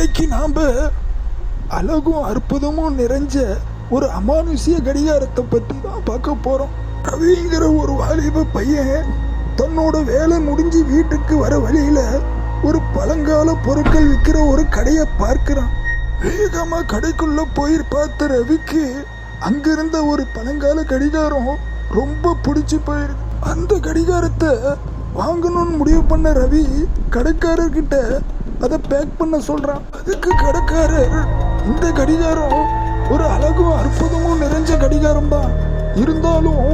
இன்னைக்கு நாம் அழகும் அற்புதமும் நிறைஞ்ச ஒரு அமானுஷிய கடிகாரத்தை பற்றி தான் பார்க்க போறோம். ரவிங்கிற ஒரு வாலிப பையன் தன்னோட வேலை முடிஞ்சு வீட்டுக்கு வர வழியில ஒரு பழங்கால பொருட்கள் விற்கிற ஒரு கடையை பார்க்கிறான். வேகமாக கடைக்குள்ள போய் பார்த்த ரவிக்கு அங்கிருந்த ஒரு பழங்கால கடிகாரம் ரொம்ப பிடிச்சி போயிருக்கு. அந்த கடிகாரத்தை வாங்கணும்னு முடிவு பண்ண ரவி கடைக்காரர்கிட்ட அதை பேக் பண்ண சொல்கிறான் அதுக்கு கடைக்காரர். இந்த கடிகாரம் ஒரு அழகும் அற்புதமும் நிறைஞ்ச கடிகாரம் தான் இருந்தாலும்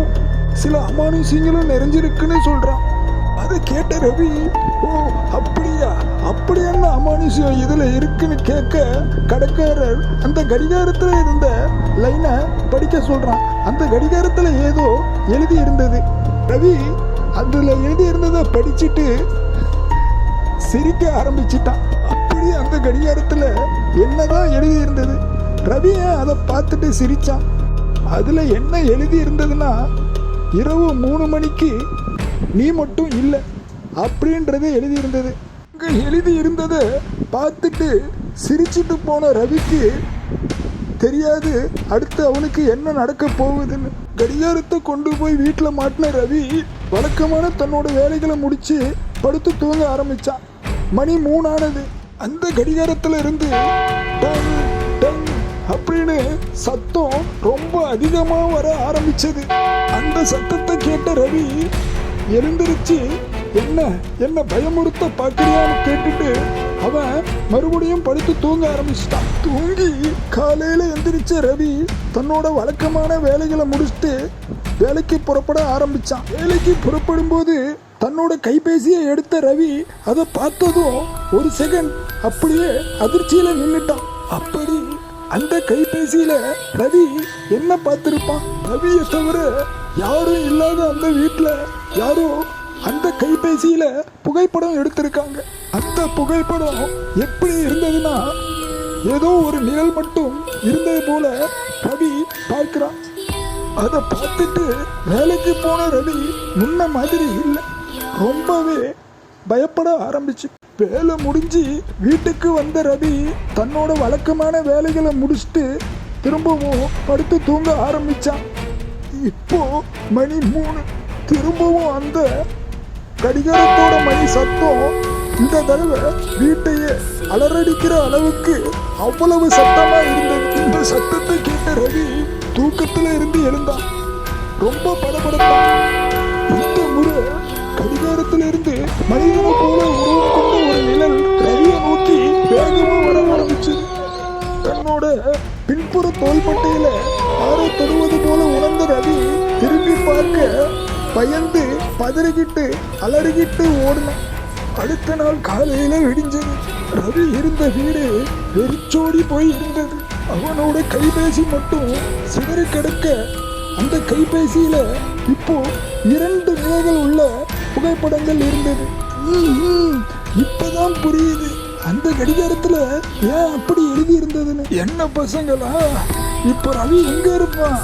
சில அமானுஷியங்களும் நிறைஞ்சிருக்குன்னு சொல்கிறான் அதை கேட்ட ரவி ஓ அப்படியா? அப்படி என்ன அமானுஷம் இதில் இருக்குன்னு கேட்க கடைக்காரர் அந்த கடிகாரத்தில் இருந்த லைனை படிக்க சொல்கிறான் அந்த கடிகாரத்தில் ஏதோ எழுதி இருந்தது ரவி அதில் எழுதி இருந்ததை படிச்சுட்டு சிரிக்க ஆரம்பிச்சிட்டான். அப்படியே அந்த கடிகாரத்தில் என்னதான் எழுதி இருந்தது ரவி ஏன் அதை பார்த்துட்டு சிரித்தான் அதில் என்ன எழுதி இருந்ததுன்னா இரவு மூணு மணிக்கு நீ மட்டும் இல்லை அப்படின்றதே எழுதியிருந்தது. அங்கே எழுதி இருந்ததை பார்த்துட்டு சிரிச்சுட்டு போன ரவிக்கு தெரியாது அடுத்து அவனுக்கு என்ன நடக்க போகுதுன்னு. கடிகாரத்தை கொண்டு போய் வீட்டில் மாட்டின ரவி வழக்கமான தன்னோட வேலைகளை முடித்து படுத்து தூங்க ஆரம்பிச்சான் மணி மூணானது. அந்த கடிகாரத்துல இருந்து டங் டங் அப்படின்னு சத்தம் ரொம்ப அதிகமா வர ஆரம்பிச்சது. அந்த சத்தத்தை கேட்ட ரவி எழுந்திருச்சு என்ன என்ன பயமுறுத்த பார்க்கறியான்னு கேட்டுட்டு அவன் மறுபடியும் படுத்து தூங்க ஆரம்பிச்சிட்டான். தூங்கி காலையில் எந்திரிச்ச ரவி தன்னோட வழக்கமான வேலைகளை முடிச்சுட்டு வேலைக்கு புறப்பட ஆரம்பிச்சான். வேலைக்கு புறப்படும் போது தன்னோட கைபேசியை எடுத்த ரவி அதை பார்த்ததும் ஒரு செகண்ட் அப்படியே அதிர்ச்சியில நின்னுட்டான். அப்படி அந்த கைபேசியில ரவி என்ன பார்த்திருப்பான்? ரவியை தவிர யாரும் இல்லாத அந்த வீட்டில் யாரோ அந்த கைபேசியில புகைப்படம் எடுத்திருக்காங்க. அந்த புகைப்படம் எப்படி இருந்ததுன்னா ஏதோ ஒரு நிழல் மட்டும் இருந்தது போல ரவி பார்க்கிறான். அதை பார்த்துட்டு வேலைக்கு போன ரவி முன்ன மாதிரி இல்லை. ரொம்பவே பயப்பட ஆரம்பிச்சு. வேலை முடிஞ்சு வீட்டுக்கு வந்த ரவி தன்னோட வழக்கமான வேலைகளை முடிச்சுட்டு திரும்பவும் படுத்து தூங்க ஆரம்பிச்சான். இப்போ மணி மூணு. திரும்பவும் அந்த கடிகாரத்தோட மணி சத்தம் இந்த தடவை வீட்டையே அலறடிக்கிற அளவுக்கு அவ்வளவு சத்தமா இருந்தது. இந்த சத்தத்தை கேட்ட ரவி தூக்கத்துல இருந்து எழுந்தான். ரொம்ப படபடத்தான் இந்த முறை அதிகாரத்தில் இருந்து மனிதனை போல உருவம் கொண்ட ஒரு நிழல் ரவியை நோக்கி வேகமா வர ஆரம்பிச்சு. தன்னோட பின்புற தோள்பட்டையில யாரோ தொடுவது போல உணர்ந்த ரவி திரும்பி பார்க்க பயந்து பதறிக்கிட்டு அலறிக்கிட்டு ஓடினான் அடுத்த நாள் காலையில விடிஞ்சது. ரவி இருந்த வீடு வெறிச்சோடி போய் இருந்தது அவனோட கைபேசி மட்டும் சிதறி கிடக்க அந்த கைபேசியில இப்போ இரண்டு நிலைகள் உள்ள புகைப்படங்கள் இருந்தது. இப்பதான் புரியுது. அந்த கடிகாரத்துல ஏன் அப்படி எழுதி இருந்ததுன்னு என்ன பசங்களா? இப்போ ரவி எங்க இருப்பான்?